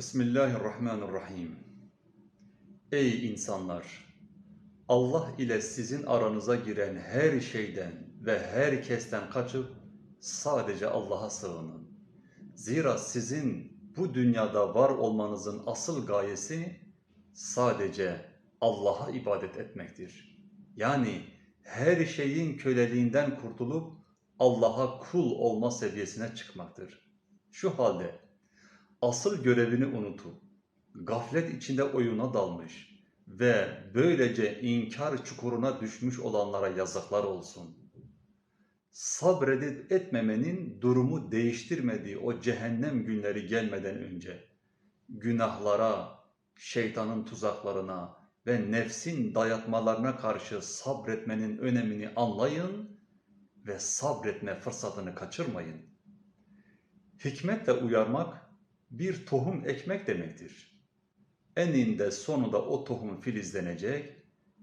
Bismillahirrahmanirrahim. Ey insanlar! Allah ile sizin aranıza giren her şeyden ve herkesten kaçıp sadece Allah'a sığının. Zira sizin bu dünyada var olmanızın asıl gayesi sadece Allah'a ibadet etmektir. Yani her şeyin köleliğinden kurtulup Allah'a kul olma seviyesine çıkmaktır. Şu halde asıl görevini unutup gaflet içinde oyuna dalmış ve böylece inkar çukuruna düşmüş olanlara yazıklar olsun. Sabredip etmemenin durumu değiştirmediği o cehennem günleri gelmeden önce günahlara, şeytanın tuzaklarına ve nefsin dayatmalarına karşı sabretmenin önemini anlayın ve sabretme fırsatını kaçırmayın. Hikmetle uyarmak bir tohum ekmek demektir. Eninde sonunda o tohum filizlenecek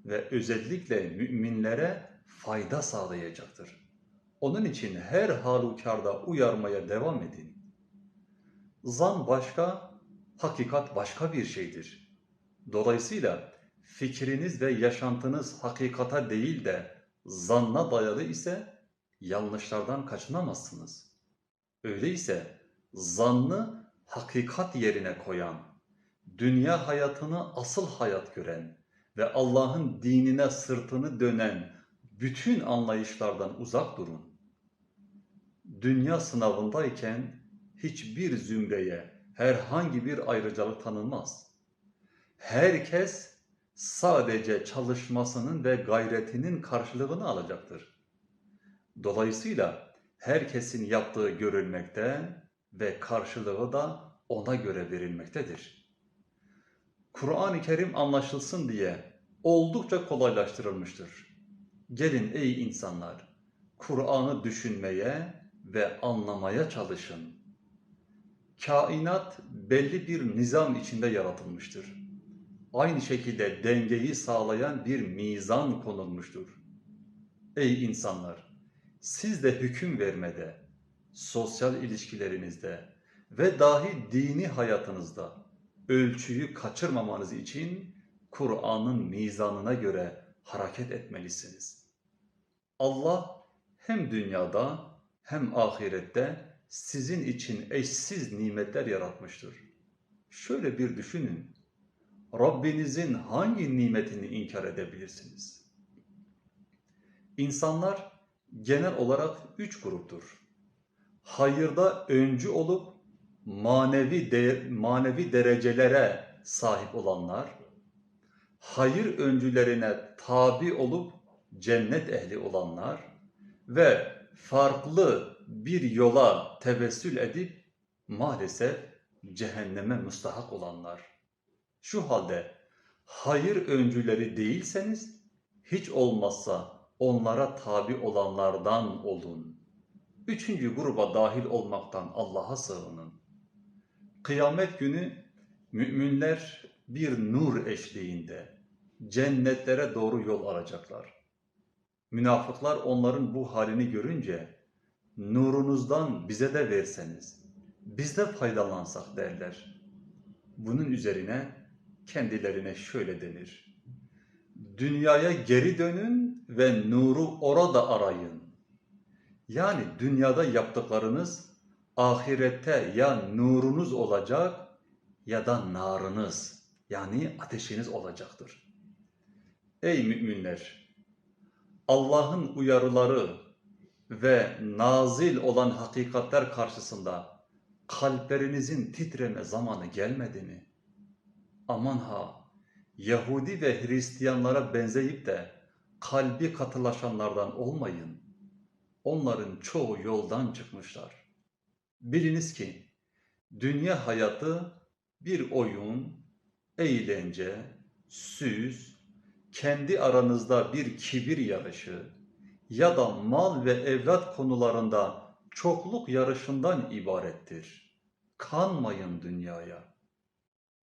ve özellikle müminlere fayda sağlayacaktır. Onun için her halükarda uyarmaya devam edin. Zan başka, hakikat başka bir şeydir. Dolayısıyla fikriniz ve yaşantınız hakikata değil de zanna dayalı ise yanlışlardan kaçınamazsınız. Öyleyse zannı hakikat yerine koyan, dünya hayatını asıl hayat gören ve Allah'ın dinine sırtını dönen bütün anlayışlardan uzak durun. Dünya sınavındayken hiçbir zümreye herhangi bir ayrıcalık tanınmaz. Herkes sadece çalışmasının ve gayretinin karşılığını alacaktır. Dolayısıyla herkesin yaptığı görülmekte ve karşılığı da ona göre verilmektedir. Kur'an-ı Kerim anlaşılsın diye oldukça kolaylaştırılmıştır. Gelin ey insanlar, Kur'an'ı düşünmeye ve anlamaya çalışın. Kainat belli bir nizam içinde yaratılmıştır. Aynı şekilde dengeyi sağlayan bir mizan konulmuştur. Ey insanlar! Siz de hüküm vermede, sosyal ilişkilerinizde ve dahi dini hayatınızda ölçüyü kaçırmamanız için Kur'an'ın mizanına göre hareket etmelisiniz. Allah hem dünyada hem ahirette sizin için eşsiz nimetler yaratmıştır. Şöyle bir düşünün. Rabbinizin hangi nimetini inkar edebilirsiniz? İnsanlar genel olarak üç gruptur. Hayırda öncü olup manevi de, manevi derecelere sahip olanlar, hayır öncülerine tabi olup cennet ehli olanlar ve farklı bir yola tevessül edip maalesef cehenneme müstahak olanlar. Şu halde hayır öncüleri değilseniz hiç olmazsa onlara tabi olanlardan olun. Üçüncü gruba dahil olmaktan Allah'a sığının. Kıyamet günü müminler bir nur eşliğinde cennetlere doğru yol alacaklar. Münafıklar onların bu halini görünce nurunuzdan bize de verseniz, biz de faydalansak derler. Bunun üzerine kendilerine şöyle denir. Dünyaya geri dönün ve nuru orada arayın. Yani dünyada yaptıklarınız ahirette ya nurunuz olacak ya da narınız yani ateşiniz olacaktır. Ey müminler! Allah'ın uyarıları ve nazil olan hakikatler karşısında kalplerinizin titreme zamanı gelmedi mi? Aman ha! Yahudi ve Hristiyanlara benzeyip de kalbi katılaşanlardan olmayın. Onların çoğu yoldan çıkmışlar. Biliniz ki dünya hayatı bir oyun, eğlence, süs, kendi aranızda bir kibir yarışı ya da mal ve evlat konularında çokluk yarışından ibarettir. Kanmayın dünyaya.